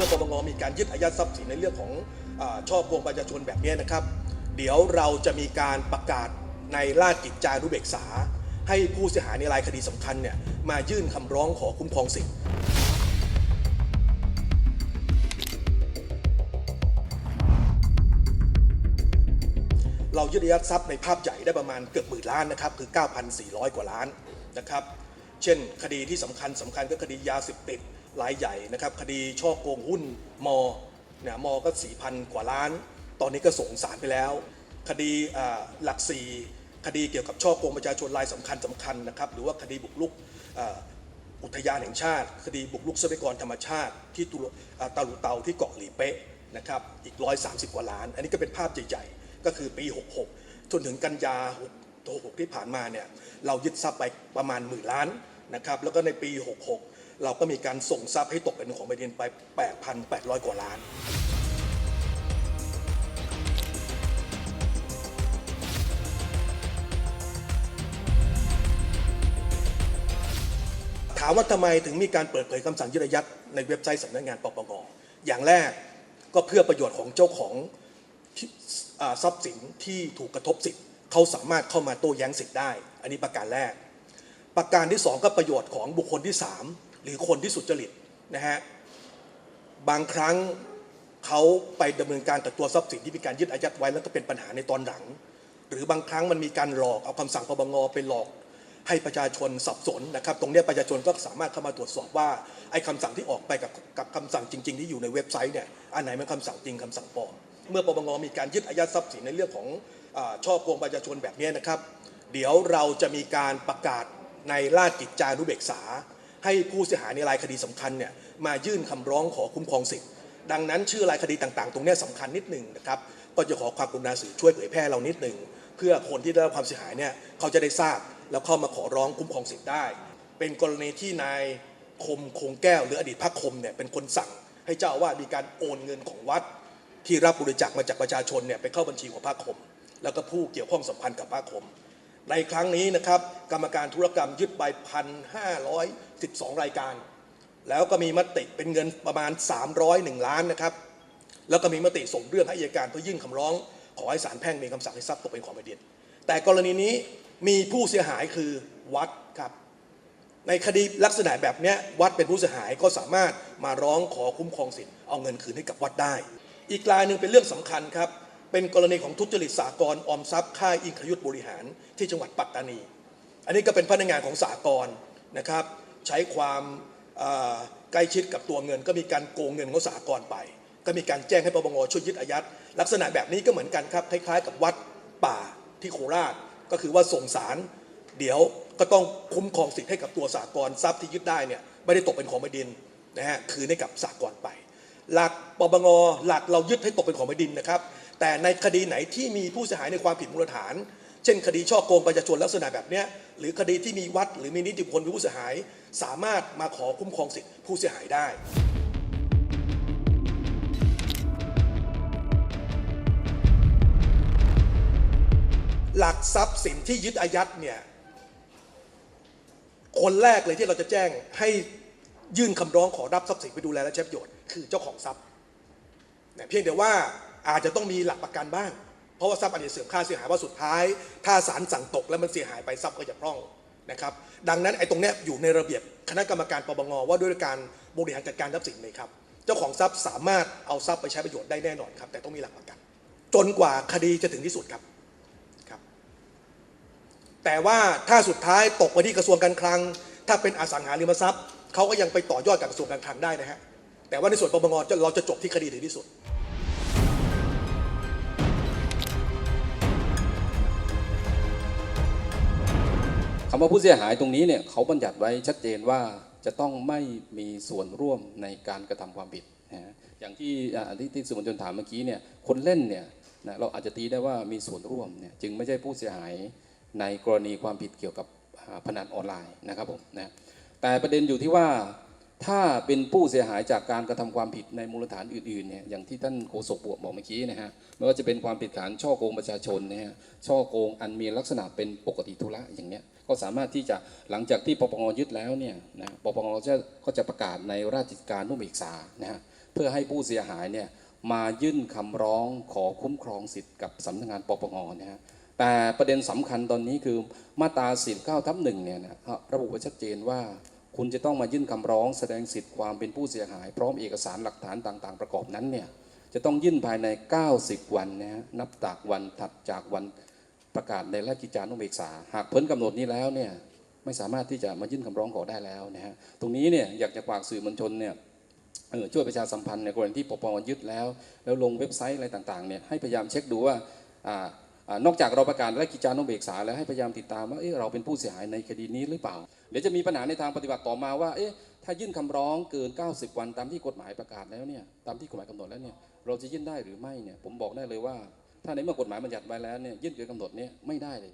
มื่อปปงมีการยึดอายัดทรัพย์สินในเรื่องของอช่อโกงประชาชนแบบนี้นะครับ เดี๋ยวเราจะมีการประกาศในราชกิจจานุเบกษา ให้ผู้เสียหายในรายคดีสำคัญเนี่ยมายื่นคำร้องขอคุ้มครองสิทธิ์เรายึดอายัดทรัพย์ในภาพใหญ่ได้ประมาณเกือบหมื่นล้านนะครับคือ 9,400 กว่าล้านนะครับ เช่น คดีที่สำคัญสำคัญก็คดียาเสพติด รายใหญ่นะครับคดีช่อโกงหุ้นมเนี่ยมก็4,000กว่าล้าน ตอนนี้ก็ส่งสารไปแล้ว คดีหลักสี่คดีเกี่ยวกับช่อโกงประชาชนรายสำคัญสำคัญนะครับหรือว่าคดีบุกรุกอ,อุทยานแห่งชาติ คดีบุกรุกทรัพยากรธรรมชาติ ที่ตุลอ่าตาลุเตาที่เกาะหลีเป๊ะนะครับอีก 130 กว่าล้าน อันนี้ก็เป็นภาพใหญ่ๆ ก็คือปี 66 จนถึงกันยา66ที่ผ่านมาเนี่ยเรายึดทรัพย์ไปประมาณหมื่นล้านนะครับแล้วก็ในปี 66 เราก็มีการส่งทรัพย์ให้ตกเป็นของแผ่นดินไป 8,800 กว่าล้าน ถามว่าทำไมถึงมีการเปิดเผยคำสั่งยึดอายัดในเว็บไซต์สำนักงานปปงอย่างแรกก็เพื่อประโยชน์ของเจ้าของที่อ่าทรัพย์สินที่ถูกกระทบสิทธิ์เขาสามารถเข้ามาโต้แย้งสิทธิ์ได้ อันนี้ประการแรก ประการที่สองก็ประโยชน์ของบุคคลที่สาม หรือคนที่สุจริตนะฮะบางครั้งเขาไปดำเนินการกับตัวทรัพย์สินที่มีการยึดอายัดไว้แล้วก็เป็นปัญหาในตอนหลัง หรือบางครั้งมันมีการหลอกเอาคำสั่งปปงไปหลอก ให้ประชาชนสับสนนะครับ ตรงนี้ประชาชนก็สามารถเข้ามาตรวจสอบว่าไอ้คำสั่งที่ออกไปกับกับคำสั่งจริง ๆ ที่อยู่ในเว็บไซต์เนี่ยอันไหนเป็นคำสั่งจริงคำสั่งปลอมเมื่อปปงมีการยึดอายัดทรัพย์สินในเรื่องของอช่อโกงประชาชนแบบนี้นะครับ เดี๋ยวเราจะมีการประกาศในราชกิจจานุเบกษา ให้ผู้เสียหายในรายคดีสำคัญเนี่ยมายื่นคำร้องขอคุ้มครองสิทธิ์ ดังนั้นชื่อรายคดีต่างๆ ตรงนี้ยสำคัญนิดหนึ่งนะครับก็จะขอความกรุณาสื่อช่วยเผยแพร่เรานิดหนึ่งเพื่อคนที่ได้รับความเสียหายเนี่ยเขาจะได้ทราบแล้วเข้ามาขอร้องคุ้มครองสิทธิ์ได้ เป็นกรณีที่นายคมคงแก้วหรืออดีตพระคมเนี่ยเป็นคนสั่ง ให้เจ้าว่ามีการโอนเงินของวัด ที่รับบริจาคมาจากประชาชนเนี่ยไปเข้าบัญชีของพระคม แล้วก็ผู้เกี่ยวข้องสัมพันธ์กับพระคม ในครั้งนี้นะครับกรรมการธุรกรรมยึดไปพันห้าร้อยสิบสองรายการ แล้วก็มีมติเป็นเงินประมาณ 301 ล้านนะครับ แล้วก็มีมติส่งเรื่องให้อัยการเพื่อยื่นคำร้อง ขอให้ศาลแพ่งมีคำสั่งให้ทรัพย์ตกเป็นของแผ่นดินแต่กรณีนี้มีผู้เสียหายคือวัดครับ ในคดีลักษณะแบบนี้วัดเป็นผู้เสียหายก็สามารถมาร้องขอคุ้มครองสิทธิ์เอาเงินคืนให้กับวัดได้ อีกรายหนึ่งเป็นเรื่องสำคัญครับ เป็นกรณีของทุจริตสากลออมทรัพย์ค่ายอิงคยุทธบริหารที่จังหวัดปัตตานี อันนี้ก็เป็นพนักงานของสากลนะครับ ใช้ความใกล้ชิดกับตัวเงิน ก็มีการโกงเงินของสากลไป ก็มีการแจ้งให้ปปงช่วยยึดอายัดลักษณะแบบนี้ก็เหมือนกันครับคล้ายๆ กับวัดป่าที่โคราช ก็คือว่าส่งสารเดี๋ยวก็ต้องคุ้มครองสิทธิ์ให้กับตัวสากลทรัพย์ที่ยึดได้เนี่ยไม่ได้ตกเป็นของแผ่นดินนะฮะคืนให้กับสากลไป หลักปปงหลักเรายึดให้ตกเป็นของแผ่นดินนะครับ แต่ในคดีไหนที่มีผู้เสียหายในความผิดมูลฐาน เช่น คดีช่อโกงประชาชนลักษณะแบบนี้หรือคดีที่มีวัดหรือมีนิติบุคคลผู้เสียหาย สามารถมาขอคุ้มครองสิทธิผู้เสียหายได้หลักทรัพย์สินที่ยึดอายัดเนี่ย คนแรกเลยที่เราจะแจ้งให้ยื่นคำร้องขอรับทรัพย์สินไปดูแลและใช้ประโยชน์คือเจ้าของทรัพย์เนี่ยเพียงแต่ว่า อาจจะต้องมีหลักประกันบ้าง เพราะว่าทรัพย์อาจจะเสื่อมค่าเสียหายว่าสุดท้าย ถ้าศาลสั่งตกแล้วมันเสียหายไปทรัพย์ก็จะพร่องนะครับดังนั้นไอ้ตรงเนี้ยอยู่ในระเบียบคณะกรรมการปปงว่าด้วยการบริหารจัดการทรัพย์สินไหมครับเจ้าของทรัพย์สามารถเอาทรัพย์ไปใช้ประโยชน์ได้แน่นอนครับ แต่ต้องมีหลักประกัน จนกว่าคดีจะถึงที่สุดครับครับ แต่ว่าถ้าสุดท้ายตกไปที่กระทรวงการคลัง ถ้าเป็นอสังหาริมทรัพย์เขาก็ยังไปต่อยอดกับกระทรวงการคลังได้นะฮะแต่ว่าในส่วนปปงเราจะจบที่คดีถึงที่สุด คำว่าผู้เสียหายตรงนี้เนี่ยเขาบัญญัติไว้ชัดเจนว่าจะต้องไม่มีส่วนร่วมในการกระทำความผิดนะฮะอย่างที่ที่ที่สื่อมวลชนถามเมื่อกี้เนี่ยคนเล่นเนี่ยนะเราอาจจะตีได้ว่ามีส่วนร่วมเนี่ยจึงไม่ใช่ผู้เสียหายในกรณีความผิดเกี่ยวกับพนันออนไลน์นะครับผมนะแต่ประเด็นอยู่ที่ว่า ถ้าเป็นผู้เสียหายจากการกระทำความผิดในมูลฐานอื่นๆเนี่ยอย่างที่ท่านโฆษกบวกบอกเมื่อกี้นะฮะไม่ว่าจะเป็นความผิดฐานช่อโกงประชาชนนะฮะช่อโกงอันมีลักษณะเป็นปกติธุระอย่างเนี้ยก็สามารถที่จะหลังจากที่ปปงยึดแล้วเนี่ยนะปปงจะก็จะประกาศในราชกิจการนุเบกษานะฮะเพื่อให้ผู้เสียหายเนี่ยมายื่นคำร้องขอคุ้มครองสิทธิ์กับสำนักงานปปงนะฮะแต่ประเด็นสำคัญตอนนี้คือมาตรา49ทับหนึ่งเนี่ยนะระบุไว้ชัดเจนว่า คุณจะต้องมายื่นคำร้องแสดงสิทธิ์ความเป็นผู้เสียหาย พร้อมเอกสารหลักฐานต่าง ๆ ประกอบนั้นเนี่ยจะต้องยื่นภายใน 90 วันนะฮะนับจากวันถัดจากวันประกาศในราชกิจจานุเบกษา หากพ้นกำหนดนี้แล้วเนี่ยไม่สามารถที่จะมายื่นคำร้องขอได้แล้วนะฮะตรงนี้เนี่ยอยากจะฝากสื่อมวลชนเนี่ยเออช่วยประชาสัมพันธ์ในกรณีที่ปปงยึดแล้ว แล้วลงเว็บไซต์อะไรต่างๆเนี่ยให้พยายามเช็คดูว่า นอกจากเราประกาศและกิจานุเบกษาแล้วให้พยายามติดตามว่าเอ๊ะเราเป็นผู้เสียหายในคดีนี้หรือเปล่า เดี๋ยวจะมีปัญหาในทางปฏิบัติต่อมาว่าเอ๊ะถ้ายื่นคำร้องเกิน 90 วันตามที่กฎหมายประกาศแล้วเนี่ยตามที่กฎหมายกำหนดแล้วเนี่ยเราจะยื่นได้หรือไม่เนี่ยผมบอกได้เลยว่า ถ้าในเมื่อกฎหมายบัญญัติไว้แล้วเนี่ยยื่นเกินกำหนดเนี่ยไม่ได้เลย